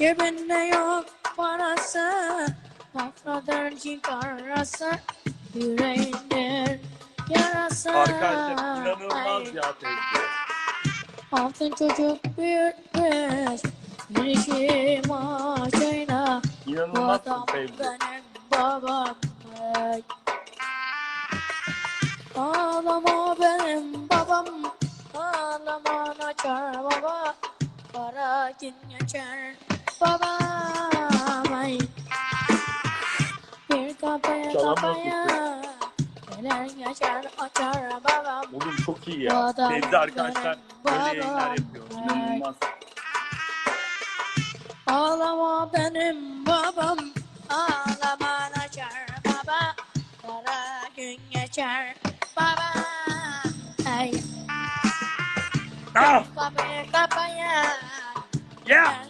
Cebinde yok parası Kafadır cigarası Yüreğindir yarası. Arkadaşlar inanılmaz ya. Altın çocuk büyütmüş Bir işi maaşıyla Bu İnanılmazsın adam benim babam hey. Ağlama benim babam Ağlama açar baba. Para gün geçer babam. Bir Çalamaz kafaya Neler geçer açar babam Oğlum çok iyi ya. Teyze arkadaşlar böyle yayınlar yapıyor. İnanılmaz. Ağlama benim babam Ağlama açar baba Kara gün geçer baba Ay Ah! kapıyı kapaya Yeah!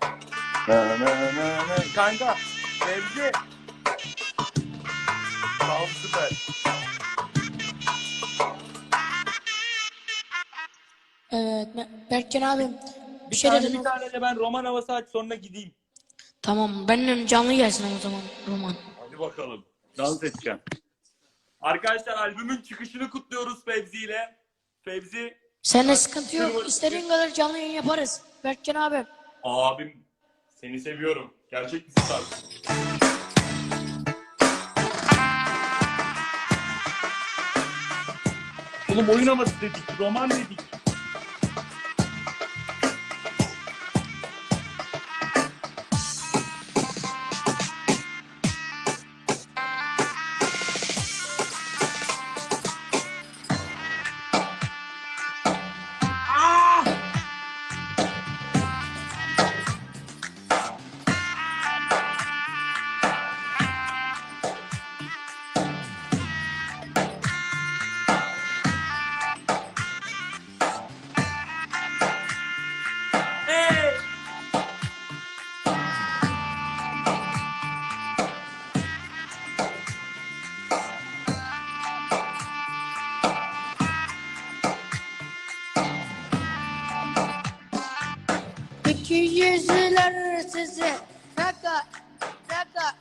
Kanka, Fevzi. Tamam süper. Evet Be- Berkcan abim bir Bir şey tane, dedin. bir tane de ben roman havası aç sonra gideyim. Tamam benim canlı gelsin o zaman roman. Hadi bakalım. Dans edeceğim. Arkadaşlar albümün çıkışını kutluyoruz Fevzi ile. Fevzi Seninle sıkıntı yok. İstediğin kadar canlı yayın yaparız. Berkcan abim. abim seni seviyorum. Gerçek bir star. Oğlum oyun dedik, roman dedik. İki yüzler sizi. Raka raka.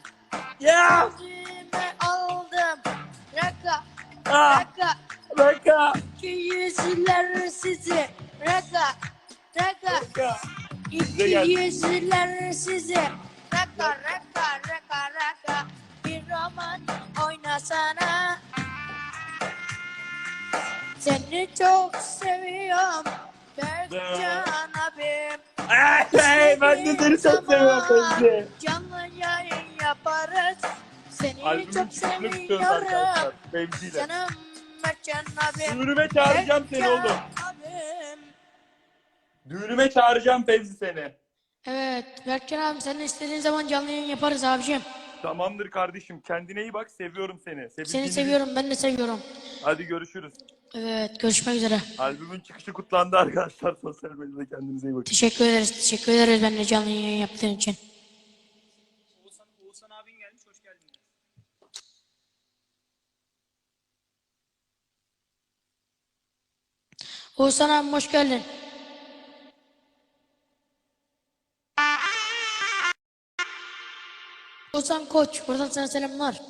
Ya! yüzüme aldım. Raka Ah! raka. Raka! İki yüzler sizi. Raka raka. Raka! İki geldi. yüzler sizi. Raka raka raka raka. Bir roman oynasana. Seni çok seviyorum. Berkcan hey, ben de seni çok seviyorum. Canlı yayın yaparız. Seni Albümün çok çıkışını arkadaşlar. seviyorum. İle. Canım Mertcan abim. Düğünüme çağıracağım seni Mertcan oğlum. abim. Düğünüme çağıracağım Fevzi seni. Evet Berkcan abim senin istediğin zaman canlı yayın yaparız abicim. Tamamdır kardeşim. Kendine iyi bak. Seviyorum seni. Seni Sevildiğini seviyorum ben de seviyorum. Hadi görüşürüz. Evet görüşmek üzere. Albümün çıkışı kutlandı arkadaşlar. Sosyal medyada kendinize iyi bakın. Teşekkür ederiz. Teşekkür ederiz benimle canlı yayın yaptığın için. Oğuzhan, Oğuzhan abin gelmiş, hoş geldin. Oğuzhan abim hoş geldin. Oğuzhan Koç buradan sana selamlar.